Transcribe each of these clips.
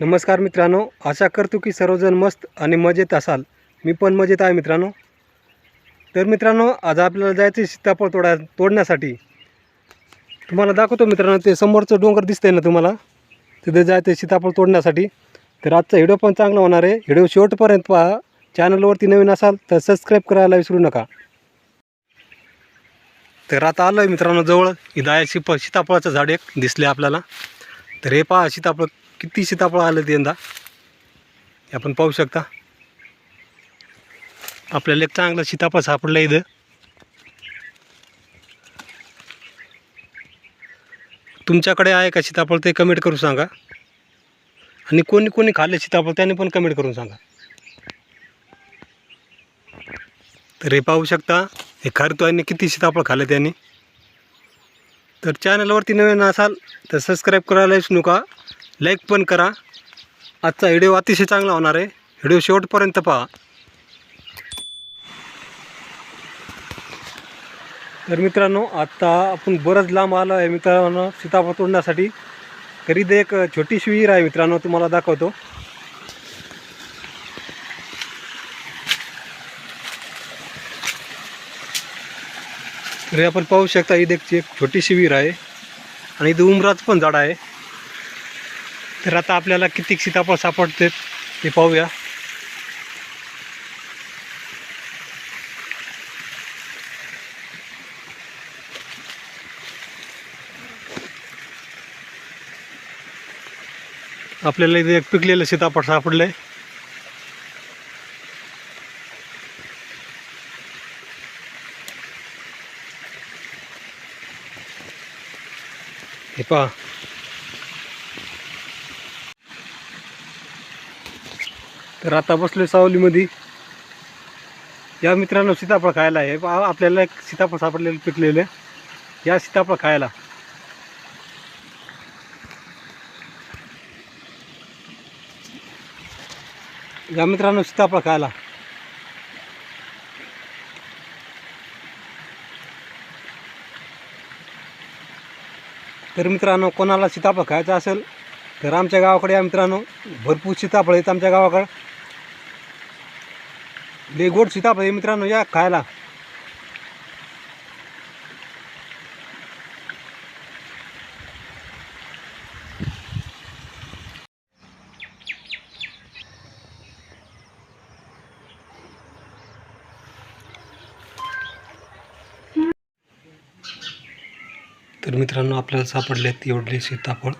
नमस्कार मित्रांनो आशा करतो की सर्वजण मस्त आणि मजेत असाल. मी पण मजेत आहे मित्रांनो. तर मित्रांनो आज आपल्याला जायचं आहे सीताफळ तोडा तोडण्यासाठी. तुम्हाला दाखवतो मित्रांनो ते समोरचं डोंगर दिसतंय ना तुम्हाला? तिथे जायचं आहे सीताफळ तोडण्यासाठी. तर आजचा व्हिडिओ पण चांगला होणार आहे. व्हिडिओ शेवटपर्यंत पहा. चॅनलवरती नवीन असाल तर सबस्क्राईब करायला विसरू नका. तर आता आलो आहे मित्रांनो जवळ. इथं आहे सीप सीताफळाचं झाड एक दिसले आपल्याला. तर हे पहा सीताफळ किती सीताफळ आलं ते यंदा? हे आपण पाहू शकता. आपल्याला एक चांगलं सीताफळ सापडलं इथं. तुमच्याकडे आहे का सीताफळ ते कमेंट करून सांगा. आणि कोणी कोणी खाल्ले सीताफळ त्याने पण कमेंट करून सांगा. तर हे पाहू शकता हे खारतोयाने किती सीताफळ खाल्ले त्यांनी. तर चॅनलवरती नवीन असाल तर सबस्क्राईब करायला विसरू नका. लाईक पण करा. आजचा व्हिडिओ अतिशय चांगला होणार आहे. व्हिडिओ शेवटपर्यंत पहा. तर मित्रांनो आत्ता आपण बरंच लांब आलो आहे मित्रांनो सीताफळ तोडण्यासाठी. तरी इथे एक छोटीशी विहीर आहे मित्रांनो तुम्हाला दाखवतो. तरी आपण पाहू शकता इथे एक एक छोटीशी विहीर आहे. आणि इथं उमराचं पण झाड आहे. तर आता आपल्याला किती सीताफळ सापडते ते पाहूया. आपल्याला इथे एक पिकलेलं सीताफळ सापडलंय. हे पहा. तर आता बसलोय सावलीमध्ये. या मित्रांनो सीताफळ खायला आहे. आपल्याला एक सीताफळ सापडलेलं पिकलेलं. या सीताफळ खायला. या मित्रांनो सीताफळ खायला. तर मित्रांनो कोणाला सीताफळ खायचं असेल तर आमच्या गावाकडे या मित्रांनो. भरपूर सीताफळ आहेत आमच्या गावाकडं. लय सीताफळ आहे मित्रांनो या खायला. तर मित्रांनो आपल्याला सापडले एवढे सीताफळ.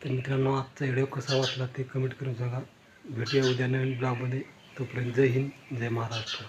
तर मित्रांनो आजचा व्हिडिओ कसा वाटला ते कमेंट करून सांगा. भेटूया उद्या नवीन ब्लॉगमध्ये तोपर्यंत जय हिंद जय महाराष्ट्र.